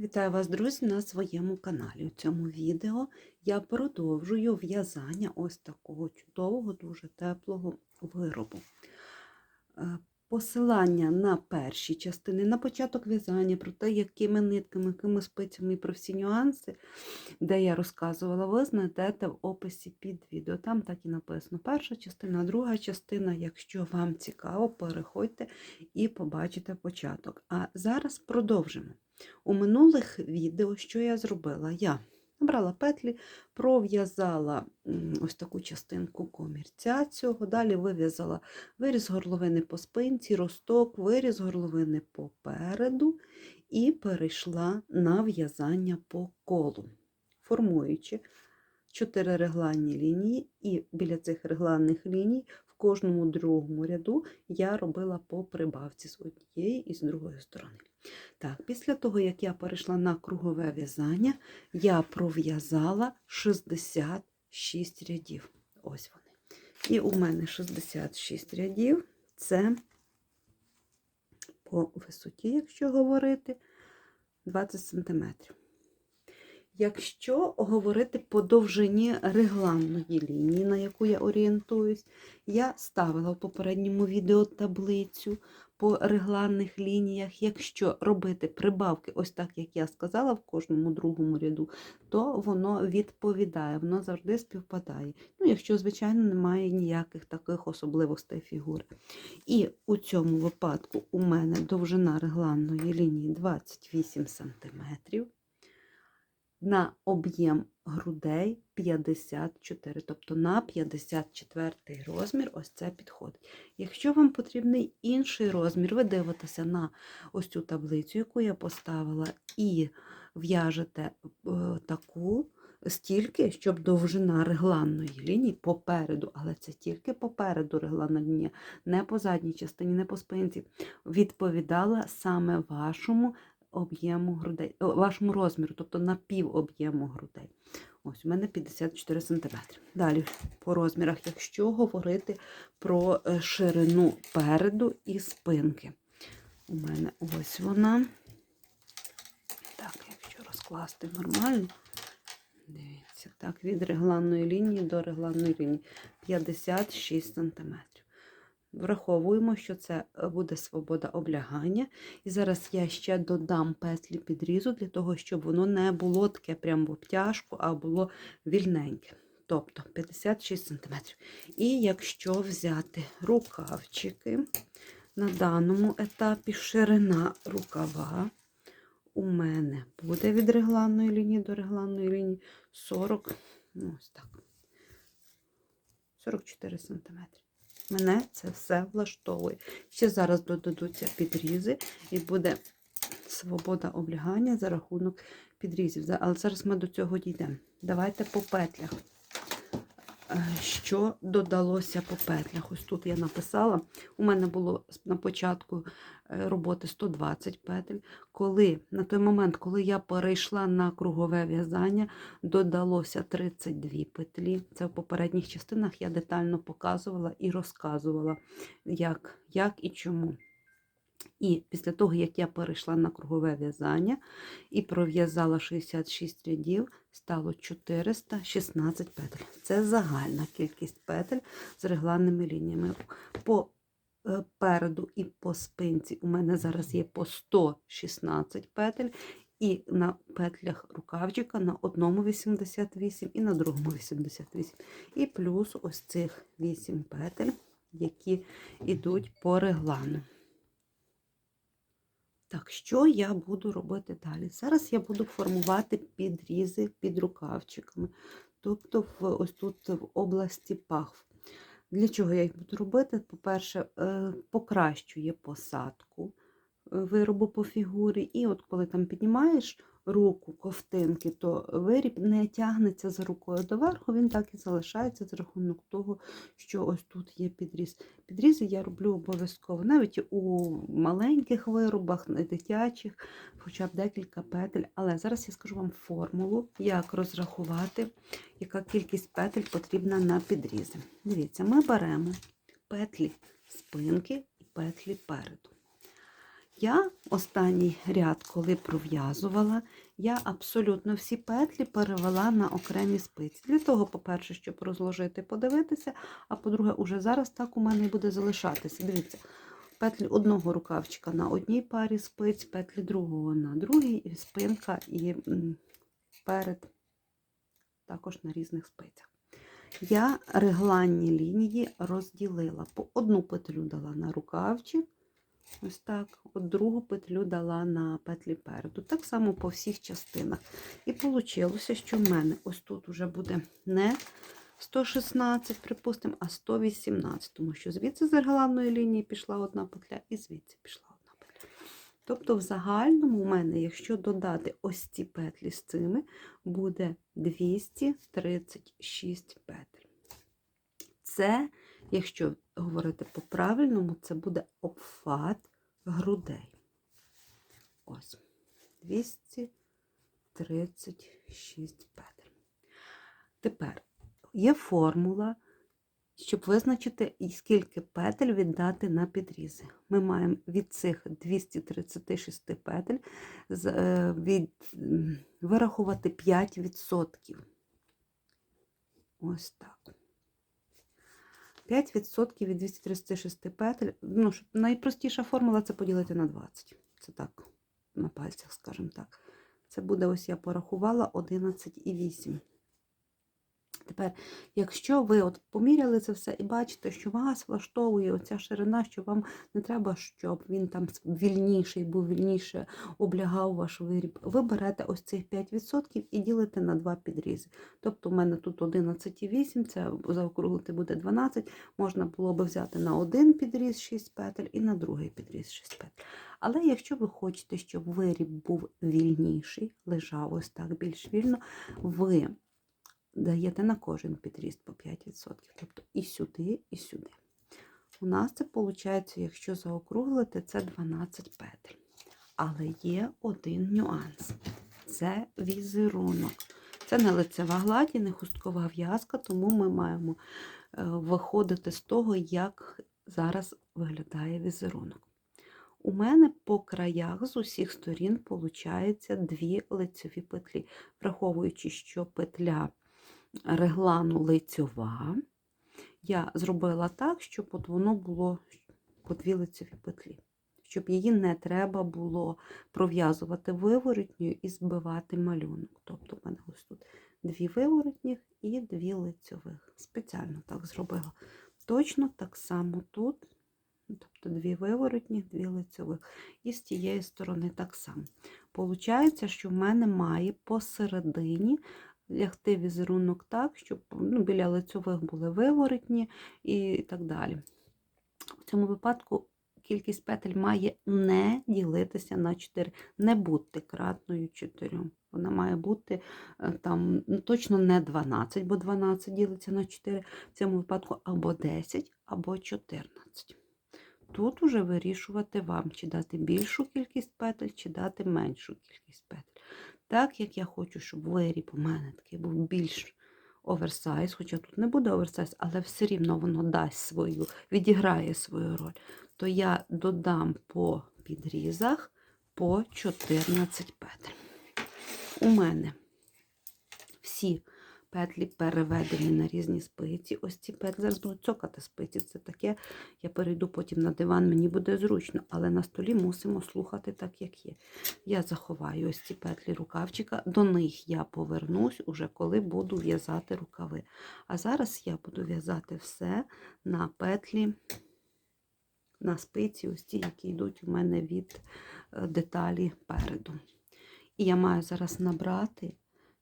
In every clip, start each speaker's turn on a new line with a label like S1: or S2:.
S1: Вітаю вас, друзі, на своєму каналі. У цьому відео я продовжую в'язання ось такого чудового, дуже теплого виробу. Посилання на перші частини, на початок в'язання, про те, якими нитками, якими спицями і про всі нюанси, де я розказувала, ви знайдете в описі під відео. Там так і написано перша частина, друга частина. Якщо вам цікаво, переходьте і побачите початок. А зараз продовжимо. У минулих відео, що я зробила? Я набрала петлі, пров'язала ось таку частинку комірця цього, далі вив'язала виріз горловини по спинці, росток, виріз горловини попереду і перейшла на в'язання по колу, формуючи чотири регланні лінії, і біля цих регланних ліній кожному другому ряду я робила по прибавці з однієї і з другої сторони. Так, після того, як я перейшла на кругове в'язання, я пров'язала 66 рядів. Ось вони. І у мене 66 рядів це по висоті, якщо говорити, 20 см. Якщо говорити по довжині регланної лінії, на яку я орієнтуюсь, я ставила в попередньому відео таблицю по регланних лініях. Якщо робити прибавки, ось так, як я сказала, в кожному другому ряду, то воно відповідає, воно завжди співпадає. Ну, якщо, звичайно, немає ніяких таких особливостей фігури. І у цьому випадку у мене довжина регланної лінії 28 см на об'єм грудей 54, тобто на 54 розмір ось це підходить. Якщо вам потрібний інший розмір, ви дивитеся на ось цю таблицю, яку я поставила, і в'яжете е, таку стільки, щоб довжина регланної лінії попереду, але це тільки попереду регланна лінія, не по задній частині, не по спинці, відповідала саме вашому об'єму грудей, вашому розміру, тобто на пів об'єму грудей. Ось у мене 54 см. Далі по розмірах, якщо говорити про е, ширину переду і спинки. У мене ось вона. Так, якщо розкласти нормально, дивіться, так, від регланної лінії до регланної лінії 56 см. Враховуємо, що це е, буде свобода облягання. І зараз я ще додам петлі підрізу, для того, щоб воно не було таке прямо в обтяжку, а було вільненьке. Тобто 56 см. І якщо взяти рукавчики, на даному етапі ширина рукава у мене буде від регланної лінії до регланної лінії 40, ну ось так, 44 см. Мене це все влаштовує. Ще зараз додадуться підрізи, і буде свобода облягання за рахунок підрізів. Але зараз ми до цього дійдемо. Давайте по петлях. Е, Що додалося по петлях? Ось тут я написала. У мене було на початку е, роботи 120 петель. Коли на той момент, коли я перейшла на кругове в'язання, додалося 32 петлі. Це в попередніх частинах я детально показувала і розказувала, як, як і чому. І після того, як я перейшла на кругове в'язання і пров'язала 66 рядів, стало 416 петель. Це загальна кількість петель з регланними лініями. По е, переду і по спинці у мене зараз є по 116 петель, і на петлях рукавчика на одному 88 і на другому 88. І плюс ось цих 8 петель, які йдуть по реглану. Так, що я буду робити далі? Зараз я буду формувати підрізи під рукавчиками, тобто в, ось тут в області пахв. Для чого я їх буду робити? По-перше, е, покращує посадку е, виробу по фігурі, і от коли там піднімаєш руку ковтинки, то виріб не тягнеться за рукою доверху, він так і залишається за рахунок того, що ось тут є підріз. Підрізи я роблю обов'язково, навіть у маленьких виробах, дитячих, хоча б декілька петель. Але зараз я скажу вам формулу, як розрахувати, яка кількість петель потрібна на підрізи. Дивіться, ми беремо петлі спинки і петлі переду. Я останній ряд, коли пров'язувала, я абсолютно всі петлі перевела на окремі спиці. Для того, по-перше, щоб розложити, подивитися, а по-друге, уже зараз так у мене буде залишатися. Дивіться, петлі одного рукавчика на одній парі спиць, петлі другого на другій, і спинка і перед також на різних спицях. Я регланні лінії розділила. По одну петлю дала на рукавчик, ось так, от другу петлю дала на петлі переду. Так само по всіх частинах. І вийшло, що в мене ось тут вже буде не 116, припустимо, а 118, тому що звідси з регланної лінії пішла одна петля, і звідси пішла одна петля. Тобто, в загальному у мене, якщо додати ось ці петлі з цими, буде 236 петель. Це, якщо говорити по-правильному, це буде обхват грудей. Ось. 236 петель. Тепер є формула, щоб визначити, скільки петель віддати на підрізи. Ми маємо від цих 236 петель е, від, вирахувати 5%. Ось так. 5% від 236 петель. Ну, найпростіша формула це поділити на 20. Це так, на пальцях, скажімо так. Це буде, ось я порахувала 11,8. Тепер, якщо ви от поміряли це все і бачите, що вас влаштовує оця ширина, що вам не треба, щоб він там вільніший, був вільніше облягав ваш виріб, ви берете ось цих 5% і ділите на два підрізи. Тобто, у мене тут 11,8, це заокруглити буде 12. Можна було би взяти на один підріз 6 петель і на другий підріз 6 петель. Але якщо ви хочете, щоб виріб був вільніший, лежав ось так більш вільно, ви даєте на кожен підріз по 5%. Тобто і сюди, і сюди. У нас це виходить, якщо заокруглити, це 12 петель. Але є один нюанс: це візерунок. Це не лицева гладь і не хусткова в'язка, тому ми маємо е, виходити з того, як зараз виглядає візерунок. У мене по краях з усіх сторін виходить дві лицеві петлі, враховуючи, що петля реглану лицьова, я зробила так, щоб от воно було по дві лицеві петлі, щоб її не треба було пров'язувати виворотньою і збивати малюнок. Тобто в мене ось тут дві виворотніх і дві лицьових. Спеціально так зробила. Точно так само тут. Тобто дві виворотні, дві лицьових. І з тієї сторони так само. Получається, що в мене має посередині лягти візерунок так, щоб ну, біля лицьових були виворотні і так далі. В цьому випадку кількість петель має не ділитися на 4, не бути кратною 4. Вона має бути е, там ну, точно не 12, бо 12 ділиться на 4, в цьому випадку або 10, або 14. Тут уже вирішувати вам, чи дати більшу кількість петель, чи дати меншу кількість петель. Так як я хочу, щоб виріб у мене такий був більш оверсайз, хоча тут не буде оверсайз, але все рівно воно дасть свою, відіграє свою роль, то я додам по підрізах по 14 петель. У мене всі петлі переведені на різні спиці. Ось ці петлі зараз будуть цокати спиці. Це таке, я перейду потім на диван, мені буде зручно, але на столі мусимо слухати так, як є. Я заховаю ось ці петлі рукавчика, до них я повернусь уже коли буду в'язати рукави. А зараз я буду в'язати все на петлі, на спиці, ось ті, які йдуть у мене від е, деталі переду. І я маю зараз набрати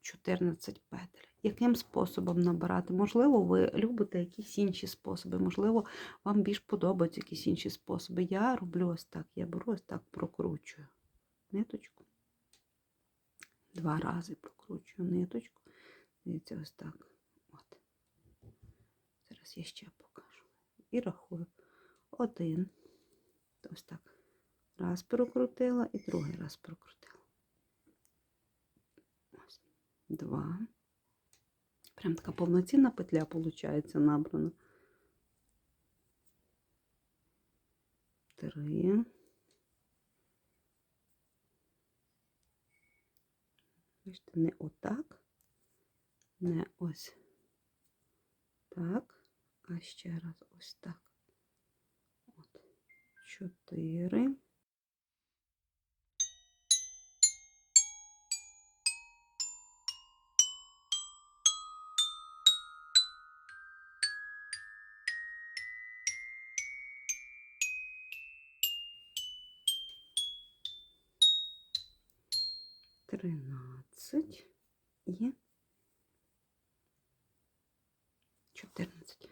S1: 14 петель. Яким способом набирати? Можливо, ви любите якісь інші способи, можливо, вам більш подобаються якісь інші способи. Я роблю ось так. Я беру ось так, прокручую ниточку. Два рази прокручую ниточку. Дивіться, ось так. От. Зараз я ще покажу. І рахую. Один. Ось так. Раз прокрутила і другий раз прокрутила. Ось. Два. Прям така повноцінна петля, виходить, набрана. Три. Бачите, не отак, не ось так, а ще раз ось так. От. Чотири. Тринадцять і 14.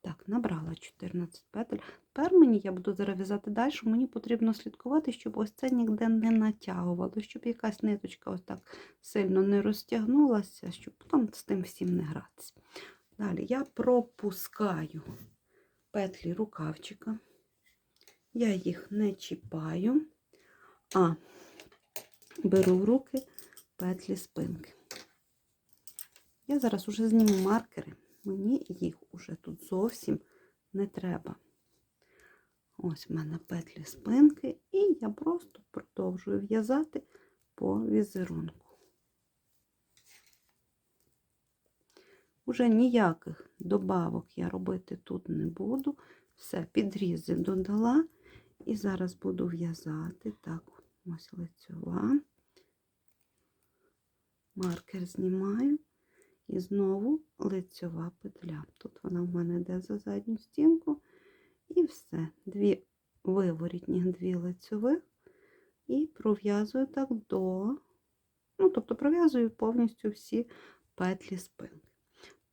S1: Так, набрала 14 петель. Тепер мені я буду зараз в'язати далі. Мені потрібно слідкувати, щоб ось це ніде не натягувало, щоб якась ниточка ось так сильно не розтягнулася, щоб потім з тим всім не гратися. Далі я пропускаю петлі рукавчика. Я їх не чіпаю, а беру в руки петлі спинки. Я зараз уже зніму маркери. Мені їх уже тут зовсім не треба. Ось в мене петлі спинки, і я просто продовжую в'язати по візерунку. Уже ніяких добавок я робити тут не буду. Все, підрізи додала. І зараз буду в'язати. Так, ось лицьова. Маркер знімаю. І знову лицьова петля. Тут вона в мене йде за задню стінку. І все. Дві виворітні, дві лицьових. І пров'язую так до, ну, тобто пров'язую повністю всі петлі спинки.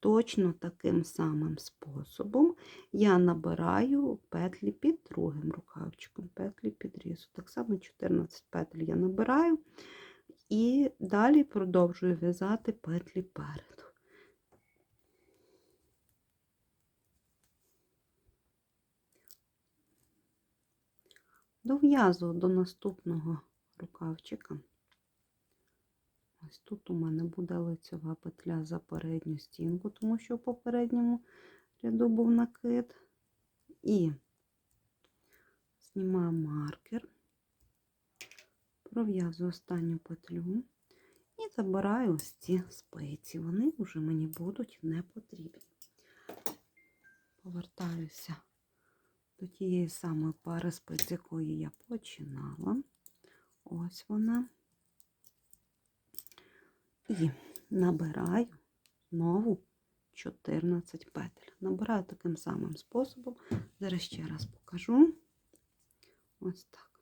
S1: Точно таким самим способом я набираю петлі під другим рукавчиком, петлі підрізу. Так само 14 петль я набираю. І далі продовжую в'язати петлі переду. Дов'язую до наступного рукавчика. Ось тут у мене буде лицьова петля за передню стінку, тому що в попередньому ряду був накид. І знімаю маркер пров'язую останню петлю і забираю ось ці спиці. Вони вже мені будуть не потрібні. Повертаюся до тієї самої пари спиць, якої я починала. Ось вона. І набираю знову 14 петель. Набираю таким самим способом. Зараз ще раз покажу. Ось так.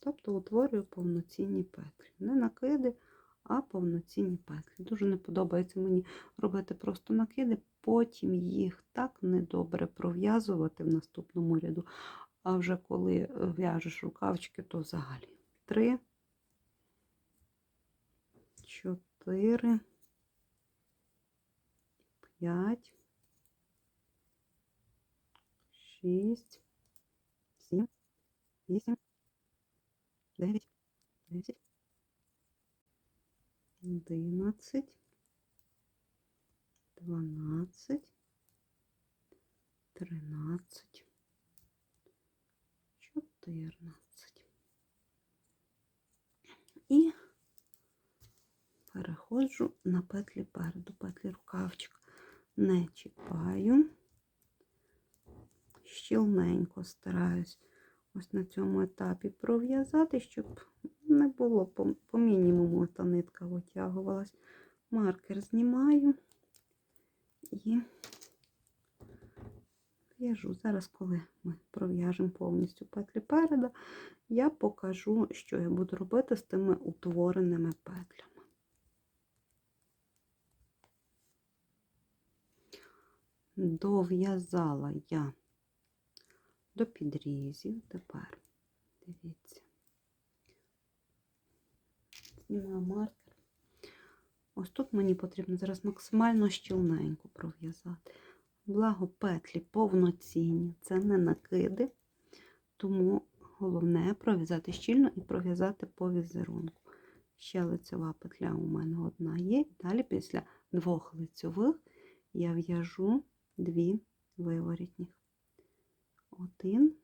S1: Тобто утворюю повноцінні петлі. Не накиди, а повноцінні петлі. Дуже не подобається мені робити просто накиди, потім їх так недобре пров'язувати в наступному ряду. А вже коли в'яжеш рукавчики, то взагалі. Три, чотири, п'ять, шість, сім, вісім. 9, 10, 11, 12, 13, 14. І переходжу на петлі переду, петлі рукавчик. Не чіпаю, щілненько стараюсь ось на цьому етапі пров'язати, щоб не було по, по мінімуму та нитка витягувалась. Маркер знімаю і в'яжу. Зараз, коли ми пров'яжемо повністю петлі переда, я покажу, що я буду робити з тими утвореними петлями. Дов'язала я до підрізів. Тепер, дивіться, знімаю маркер. Ось тут мені потрібно зараз максимально щілненько пров'язати. Благо петлі повноцінні, це не накиди, тому головне пров'язати щільно і пров'язати по візерунку. Ще лицьова петля у мене одна є. Далі після двох лицьових я в'яжу дві виворітніх один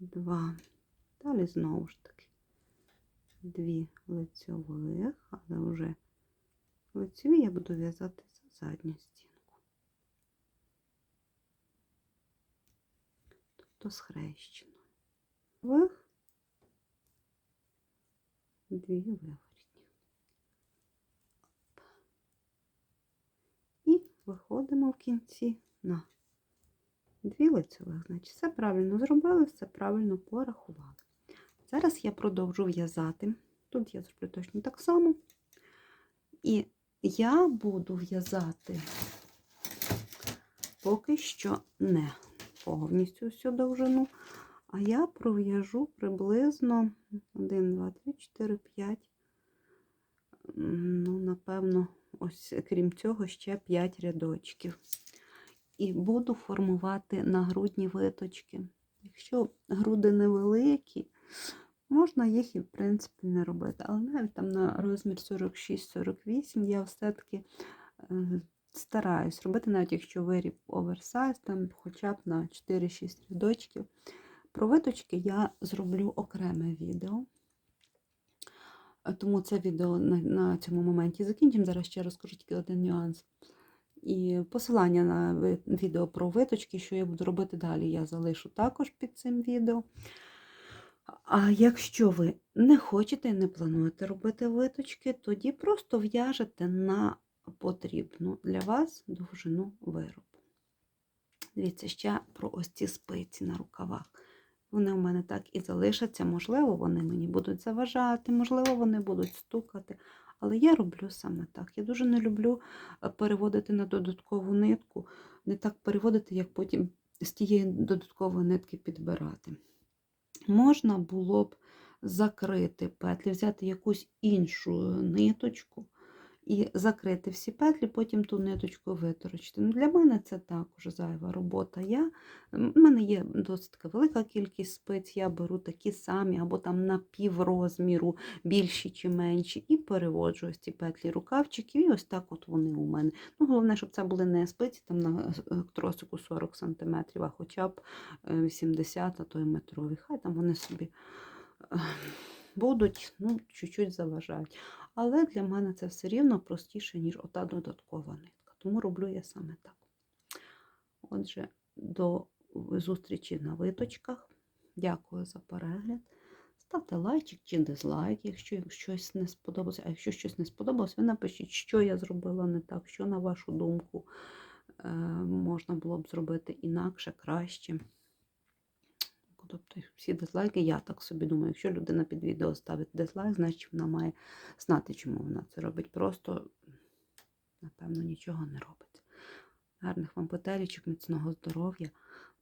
S1: два. Далі знову ж таки дві лицьових, але вже лицеві я буду в'язати за задню стінку. Тобто схрещеною. Вих, дві виворітні. І виходимо в кінці на дві лицевих. Значить, все правильно зробили, все правильно порахували. Зараз я продовжу в'язати. Тут я зроблю точно так само. І я буду в'язати поки що не повністю всю довжину, а я пров'яжу приблизно 1, 2, 3, 4, 5. Ну, напевно, ось крім цього, ще 5 рядочків. І буду формувати нагрудні виточки. Якщо груди невеликі, можна їх і, в принципі, не робити. Але навіть там на розмір 46-48 я все-таки е, стараюсь робити, навіть якщо виріб оверсайз, там хоча б на 4-6 рядочків. Про виточки я зроблю окреме відео. Тому це відео на, на цьому моменті закінчимо. Зараз ще розкажу тільки один нюанс. І посилання на відео про виточки, що я буду робити далі, я залишу також під цим відео. А якщо ви не хочете і не плануєте робити виточки, тоді просто в'яжете на потрібну для вас довжину виробу. Дивіться, ще про ось ці спиці на рукавах. Вони у мене так і залишаться. Можливо, вони мені будуть заважати, можливо, вони будуть стукати. Але я роблю саме так. Я дуже не люблю е, переводити на додаткову нитку, не так переводити, як потім з тієї додаткової нитки підбирати. Можна було б закрити петлі, взяти якусь іншу ниточку і закрити всі петлі, потім ту ниточку виторочити. Ну, для мене це також зайва робота. Я, в мене є досить велика кількість спиць, я беру такі самі, або там на піврозміру, більші чи менші, і переводжу ось ці петлі рукавчиків, і ось так от вони у мене. Ну, Головне, щоб це були не спиці там на е, тросику 40 см, а хоча б е, 80, а то й метрові. Хай там вони собі е, будуть, ну, чуть-чуть заважають. Але для мене це все рівно простіше, ніж ота додаткова нитка. Тому роблю я саме так. Отже, до зустрічі на виточках. Дякую за перегляд. Ставте лайчик чи дизлайк, якщо щось не сподобалося. А якщо щось не сподобалось, ви напишіть, що я зробила не так, що, на вашу думку, е, можна було б зробити інакше, краще. Тобто всі дизлайки, я так собі думаю, якщо людина під відео ставить дизлайк, значить вона має знати, чому вона це робить. Просто, напевно, нічого не робить. Гарних вам петелічок, міцного здоров'я,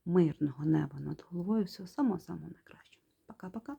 S1: мирного неба над головою. Всього самого-самого найкраще. Пока-пока.